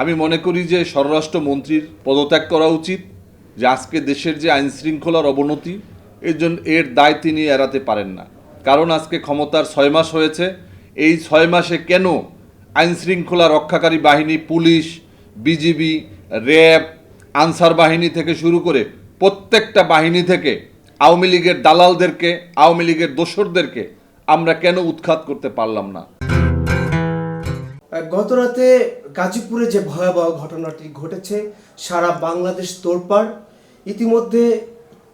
আমি মনে করি যে স্বরাষ্ট্রমন্ত্রীর পদত্যাগ করা উচিত, যে আজকে দেশের যে আইন শৃঙ্খলার অবনতি, এর জন্য এর দায় তিনি এড়াতে পারেন না। কারণ আজকে ক্ষমতার ছয় মাস হয়েছে, এই ছয় মাসে কেন আইন শৃঙ্খলা রক্ষাকারী বাহিনী, পুলিশ, বিজিবি, র্যাব, আনসার বাহিনী থেকে শুরু করে প্রত্যেকটা বাহিনী থেকে আওয়ামী লীগের দালালদেরকে, আওয়ামী লীগের দোসরদেরকে আমরা কেন উৎখাত করতে পারলাম না? গতরাতে গাজীপুরে যে ভয়াবহ ঘটনাটি ঘটেছে সারা বাংলাদেশ তোড়পাড়। ইতিমধ্যে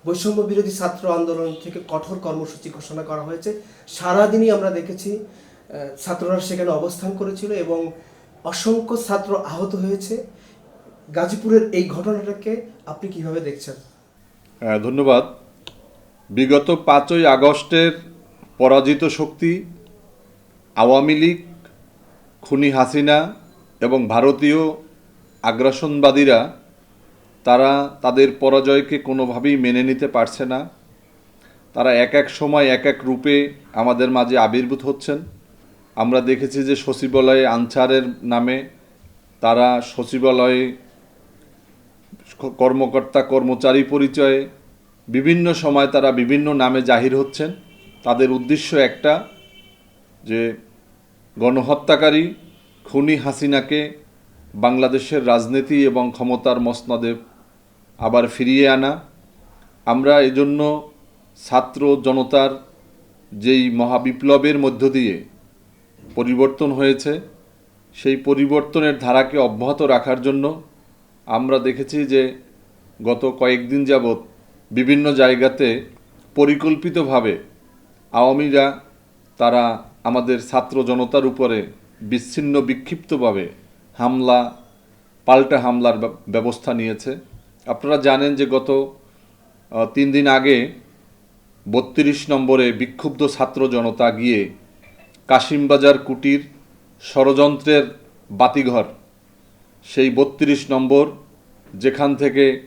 বৈষম্য বিরোধী ছাত্র আন্দোলন থেকে কঠোর কর্মসূচি ঘোষণা করা হয়েছে। সারাদিনই আমরা দেখেছি ছাত্ররা সেখানে অবস্থান করেছিল এবং অসংখ্য ছাত্র আহত হয়েছে। গাজীপুরের এই ঘটনাটাকে আপনি কীভাবে দেখছেন? হ্যাঁ, ধন্যবাদ। বিগত পাঁচই আগস্টের পরাজিত শক্তি আওয়ামী লীগ খুনি হাসিনা এবং ভারতীয় আগ্রাসনবাদীরা, তারা তাদের পরাজয়কে কোনোভাবেই মেনে নিতে পারছে না। তারা এক এক সময় এক এক রূপে আমাদের মাঝে আবির্ভূত হচ্ছেন। আমরা দেখেছি যে সচিবালয়ে আনসারের নামে তারা সচিবালয়ে কর্মকর্তা, কর্মচারী পরিচয়ে বিভিন্ন সময় তারা বিভিন্ন নামে জাহির হচ্ছেন। তাদের উদ্দেশ্য একটা, যে গণহত্যাকারী খুনি হাসিনাকে বাংলাদেশের রাজনীতি এবং ক্ষমতার মসনদে আবার ফিরিয়ে আনা। আমরা এজন্য ছাত্র জনতার যেই মহাবিপ্লবের মধ্য দিয়ে পরিবর্তন হয়েছে, সেই পরিবর্তনের ধারাকে অব্যাহত রাখার জন্য আমরা দেখেছি যে গত কয়েকদিন যাবৎ বিভিন্ন জায়গাতে পরিকল্পিতভাবে আওয়ামীরা তারা আমাদের ছাত্র জনতার উপরে বিচ্ছিন্ন বিক্ষিপ্তভাবে হামলা, পাল্টা হামলার ব্যব- ব্যবস্থা নিয়েছে। আপনারা জানেন যে গত তিন দিন আগে বত্রিশ নম্বরে বিক্ষুব্ধ ছাত্র জনতা গিয়ে কাশিমবাজার কুটির ষড়যন্ত্রের বাতিঘর, সেই বত্রিশ নম্বর যেখান থেকে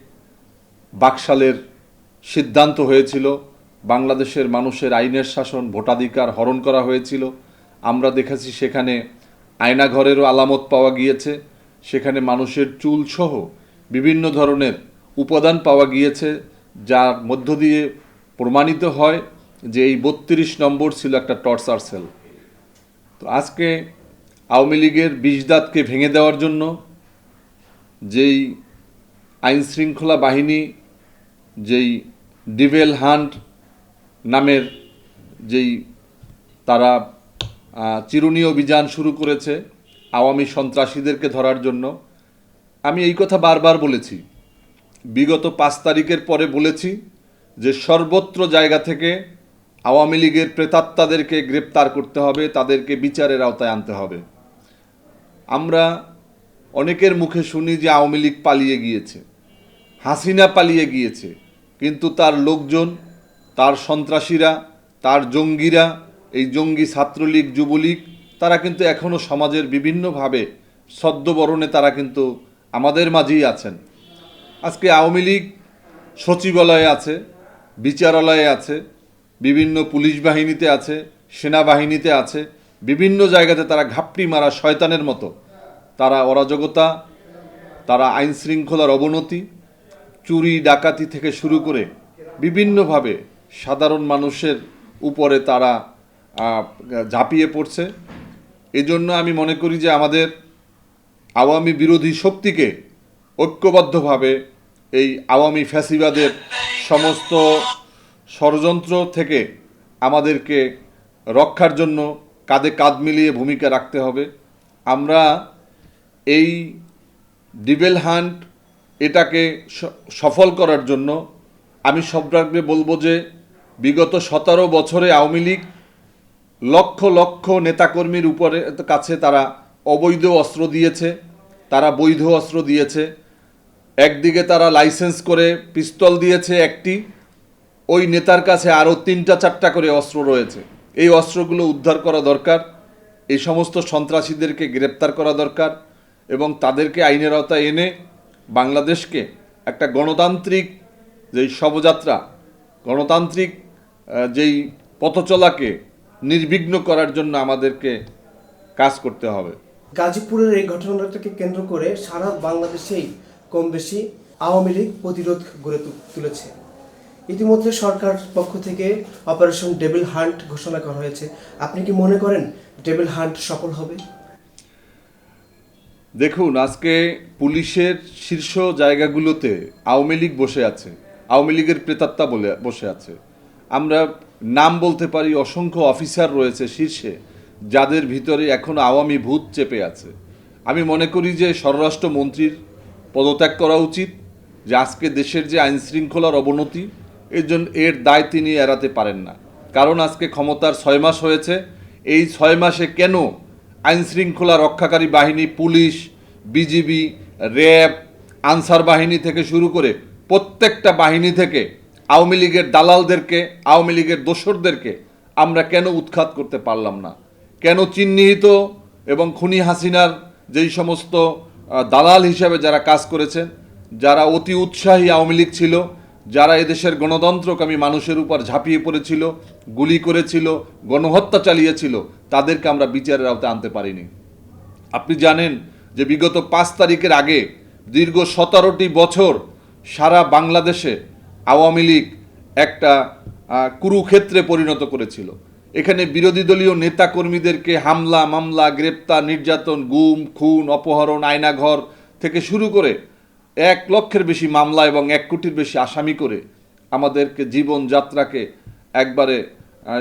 বাকশালের সিদ্ধান্ত হয়েছিল। বাংলাদেশের মানুষের আইনের শাসন, ভোটাধিকার হরণ করা হয়েছিল। আমরা দেখেছি সেখানে আয়নাঘরেরও আলামত পাওয়া গিয়েছে। সেখানে মানুষের চুল সহ বিভিন্ন ধরনের উপাদান পাওয়া গিয়েছে যার মধ্য দিয়ে প্রমাণিত হয় যে এই বত্রিশ নম্বর ছিল একটা টর্চার সেল। তো আজকে আওয়ামী লীগের বিষদাঁতকে ভেঙে দেওয়ার জন্য যেই আইনশৃঙ্খলা বাহিনী, যেই ডিভেল হান্ট নামের যেই তারা চিরুনি অভিযান শুরু করেছে আওয়ামী সন্ত্রাসীদেরকে ধরার জন্য। আমি এই কথা বারবার বলেছি। বিগত পাঁচ তারিখের পরে বলেছি যে সর্বত্র জায়গা থেকে আওয়ামী লীগের প্রেতাত্মাদেরকে গ্রেপ্তার করতে হবে, তাদেরকে বিচারের আওতায় আনতে হবে। আমরা অনেকের মুখে শুনি যে আওয়ামী লীগ পালিয়ে গিয়েছে, হাসিনা পালিয়ে গিয়েছে, কিন্তু তার লোকজন তার সন্ত্রাসীরা, তার জঙ্গিরা, এই জঙ্গি ছাত্রলীগ, যুবলীগ, তারা কিন্তু এখনও সমাজের বিভিন্নভাবে সদ্যবরণে তারা কিন্তু আমাদের মাঝেই আছেন। আজকে আওয়ামী লীগ সচিবালয়ে আছে, বিচারালয়ে আছে, বিভিন্ন পুলিশ বাহিনীতে আছে, সেনাবাহিনীতে আছে, বিভিন্ন জায়গাতে তারা ঘাপটি মারা শয়তানের মতো। তারা অরাজকতা, তারা আইন শৃঙ্খলার অবনতি, চুরি, ডাকাতি থেকে শুরু করে বিভিন্নভাবে সাধারণ মানুষের উপরে তারা ঝাঁপিয়ে পড়ছে। এজন্য আমি মনে করি যে আমাদের আওয়ামী বিরোধী শক্তিকে ঐক্যবদ্ধভাবে এই আওয়ামী ফ্যাসিবাদের সমস্ত ষড়যন্ত্র থেকে আমাদেরকে রক্ষার জন্য কাঁধে কাঁধ মিলিয়ে ভূমিকা রাখতে হবে। আমরা এই ডিবেল হান্ট এটাকে সফল করার জন্য আমি সবরাগ্রে বলব যে বিগত সতেরো বছরে আওয়ামী লীগ লক্ষ লক্ষ নেতাকর্মীর উপরে কাছে তারা অবৈধ অস্ত্র দিয়েছে, তারা বৈধ অস্ত্র দিয়েছে। একদিকে তারা লাইসেন্স করে পিস্তল দিয়েছে একটি, ওই নেতার কাছে আরও তিনটা চারটা করে অস্ত্র রয়েছে। এই অস্ত্রগুলো উদ্ধার করা দরকার, এই সমস্ত সন্ত্রাসীদেরকে গ্রেপ্তার করা দরকার এবং তাদেরকে আইনের আওতায় এনে বাংলাদেশকে একটা গণতান্ত্রিক যেই শবযাত্রা, গণতান্ত্রিক যেই পথচলাকে নির্বিঘ্ন করার জন্য আমাদেরকে কাজ করতে হবে। গাজীপুরের এই ঘটনাটাকে কেন্দ্র করে সারা বাংলাদেশেই কম বেশি আওয়ামী লীগ প্রতিরোধ গড়ে তুলেছে। ইতিমধ্যে সরকার পক্ষ থেকে অপারেশন ডেভিল হান্ট ঘোষণা করা হয়েছে। আপনি কি মনে করেন ডেভিল হান্ট সফল হবে? দেখুন আজকে পুলিশের শীর্ষ জায়গাগুলোতে আওয়ামী লীগ বসে আছে। আওয়ামী লীগের প্রেতাত্মা বলে বসে আছে। আমরা নাম বলতে পারি অসংখ্য অফিসার রয়েছে শীর্ষে, যাদের ভিতরে এখন আওয়ামী ভূত চেপে আছে। আমি মনে করি যে স্বরাষ্ট্র মন্ত্রীর পদত্যাগ করা উচিত, যে আজকে দেশের যে আইন শৃঙ্খলার অবনতি, এর জন্য এর দায় তিনি এড়াতে পারেন না। কারণ আজকে ক্ষমতার ছয় মাস হয়েছে, এই ছয় মাসে কেন আইন শৃঙ্খলা রক্ষাকারী বাহিনী, পুলিশ, বিজিবি, র্যাব, আনসার বাহিনী থেকে শুরু করে প্রত্যেকটা বাহিনী থেকে আওয়ামী লীগের দালালদেরকে, আওয়ামী লীগের দোসরদেরকে আমরা কেন উৎখাত করতে পারলাম না? কেন চিহ্নিত এবং খুনি হাসিনার যেই সমস্ত দালাল হিসাবে যারা কাজ করেছেন, যারা অতি উৎসাহী আওয়ামী লীগ ছিল, যারা এদেশের গণতন্ত্রকামী মানুষের উপর ঝাঁপিয়ে পড়েছিল, গুলি করেছিল, গণহত্যা চালিয়েছিল, তাদেরকে আমরা বিচারের আওতায় আনতে পারিনি। আপনি জানেন যে বিগত পাঁচ তারিখের আগে দীর্ঘ সতেরোটি বছর সারা বাংলাদেশে আওয়ামী লীগ একটা কুরুক্ষেত্রে পরিণত করেছিল। এখানে বিরোধী দলীয় নেতা কর্মীদেরকে হামলা, মামলা, গ্রেপ্তার, নির্যাতন, গুম, খুন, অপহরণ, আয়নাঘর থেকে শুরু করে এক লক্ষের বেশি মামলা এবং এক কোটির বেশি আসামি করে আমাদেরকে জীবনযাত্রাকে একবারে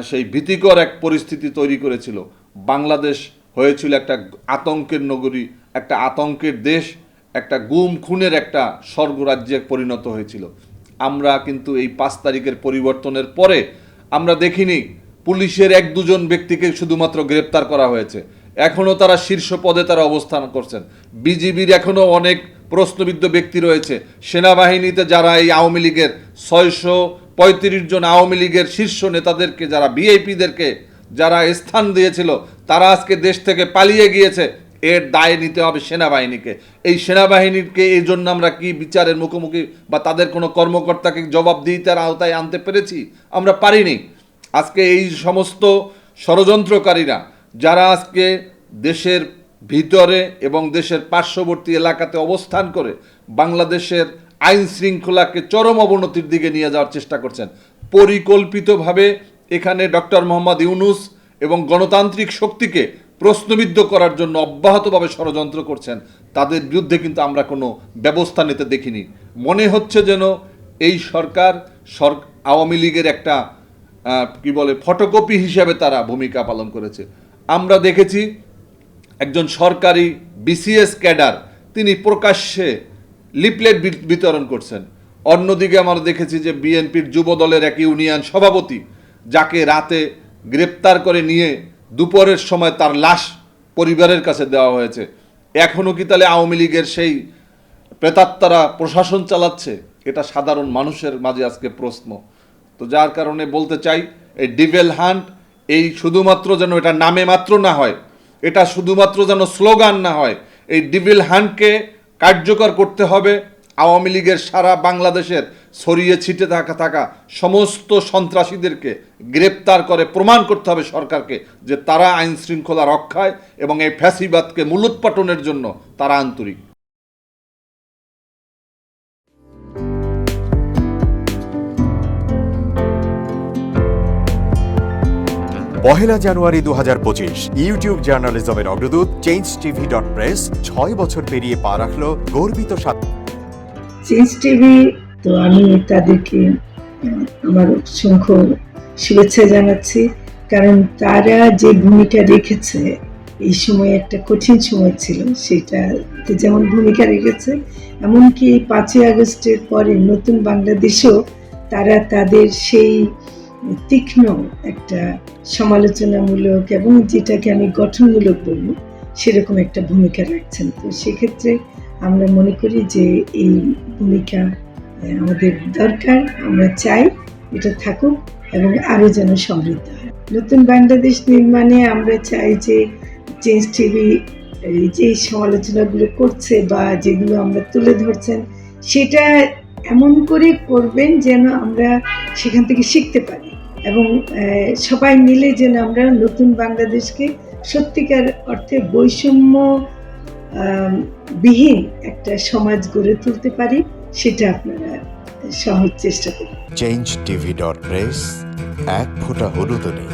সেই ভীতিকর এক পরিস্থিতি তৈরি করেছিল। বাংলাদেশ হয়েছিল একটা আতঙ্কের নগরী, একটা আতঙ্কের দেশ, একটা গুম, খুনের একটা স্বর্গরাজ্যে পরিণত হয়েছিল। আমরা কিন্তু এই পাঁচ তারিখের পরিবর্তনের পরে আমরা দেখিনি পুলিশের এক দুজন ব্যক্তিকে শুধুমাত্র গ্রেপ্তার করা হয়েছে। এখনও তারা শীর্ষ পদে তারা অবস্থান করছেন। বিজিবির এখনও অনেক প্রশ্নবিদ্ধ ব্যক্তি রয়েছে। সেনাবাহিনীতে যারা এই আওয়ামী লীগের ছয়শো পঁয়ত্রিশ জন আওয়ামী লীগের শীর্ষ নেতাদেরকে, যারা বিএপিদেরকে যারা স্থান দিয়েছিল, তারা আজকে দেশ থেকে পালিয়ে গিয়েছে। এর দায় নিতে হবে সেনাবাহিনীকে। এই সেনাবাহিনীকে এই জন্য আমরা কি বিচারের মুখোমুখি বা তাদের কোনো কর্মকর্তাকে জবাবদিহিতার আওতায় আনতে পেরেছি? আমরা পারিনি। আজকে এই সমস্ত ষড়যন্ত্রকারীরা যারা আজকে দেশের ভিতরে এবং দেশের পার্শ্ববর্তী এলাকাতে অবস্থান করে বাংলাদেশের আইন শৃঙ্খলাকে চরম অবনতির দিকে নিয়ে যাওয়ার চেষ্টা করছেন, পরিকল্পিতভাবে এখানে ডক্টর মোহাম্মদ ইউনুস এবং গণতান্ত্রিক শক্তিকে প্রশ্নবিদ্ধ করার জন্য অব্যাহতভাবে ষড়যন্ত্র করছেন, তাদের বিরুদ্ধে কিন্তু আমরা কোনো ব্যবস্থা নিতে দেখিনি। মনে হচ্ছে যেন এই সরকার সর আওয়ামী লীগের একটা কি বলে, ফটোকপি হিসাবে তারা ভূমিকা পালন করেছে। আমরা দেখেছি একজন সরকারি বিসিএস ক্যাডার, তিনি প্রকাশ্যে লিপলেট বিতরণ করছেন। অন্যদিকে আমরা দেখেছি যে বিএনপির যুব দলের এক ইউনিয়ন সভাপতি, যাকে রাতে গ্রেপ্তার করে নিয়ে দুপুরের সময় তার লাশ পরিবারের কাছে দেওয়া হয়েছে। এখনও কি তাহলে আওয়ামী লীগের সেই প্রেতাত্মারা প্রশাসন চালাচ্ছে? এটা সাধারণ মানুষের মাঝে আজকে প্রশ্ন। তো যার কারণে বলতে চাই, এই ডিভেল হান্ট, এই শুধুমাত্র যেন এটা নামে মাত্র না হয়, এটা শুধুমাত্র যেন স্লোগান না হয়, এই ডিভিল হান্টকে কার্যকর করতে হবে আওয়ামী লীগের সারা বাংলাদেশের ছড়িয়ে ছিটে থাকা থাকা সমস্ত সন্ত্রাসীদেরকে গ্রেপ্তার করে প্রমাণ করতে হবে সরকারকে যে তারা আইন শৃঙ্খলা রক্ষায় এবং এই ফ্যাসিবাদকে মূলোৎপাটনের জন্য তারা আন্তরিক। পহেলা জানুয়ারি দু হাজার পঁচিশ ইউটিউব জার্নালিজমের অগ্রদূত চেঞ্জ টিভি ডট প্রেস ছয় বছর পেরিয়ে পা রাখল গর্বিত সাত চেঞ্জ টিভি তো আমি তাদেরকে আমার অসংখ্য শুভেচ্ছা জানাচ্ছি। কারণ তারা যে ভূমিকা রেখেছে, এই সময় একটা কঠিন সময় ছিল, সেটাতে যেমন ভূমিকা রেখেছে, এমনকি পাঁচই আগস্টের পরে নতুন বাংলাদেশেও তারা তাদের সেই তীক্ষ্ণ একটা সমালোচনামূলক এবং যেটাকে আমি গঠনমূলক বলব সেরকম একটা ভূমিকা রাখছেন। তো সেক্ষেত্রে আমরা মনে করি যে এই ভূমিকা আমাদের দরকার, আমরা চাই এটা থাকুক এবং আরও যেন সমৃদ্ধ হয়। নতুন বাংলাদেশ নির্মাণে আমরা চাই যে চেঞ্জ টিভি যে সমালোচনাগুলো করছে বা যেগুলো আমরা তুলে ধরছেন, সেটা এমন করে করবেন যেন আমরা সেখান থেকে শিখতে পারি এবং সবাই মিলে যেন আমরা নতুন বাংলাদেশকে সত্যিকার অর্থে বৈষম্য বিহীন একটা সমাজ গড়ে তুলতে পারি। সেটা আপনারা সহজ চেষ্টা করুন। চেঞ্জ টিভি ডট প্রেস এক ফোঁটা হলুদ নেই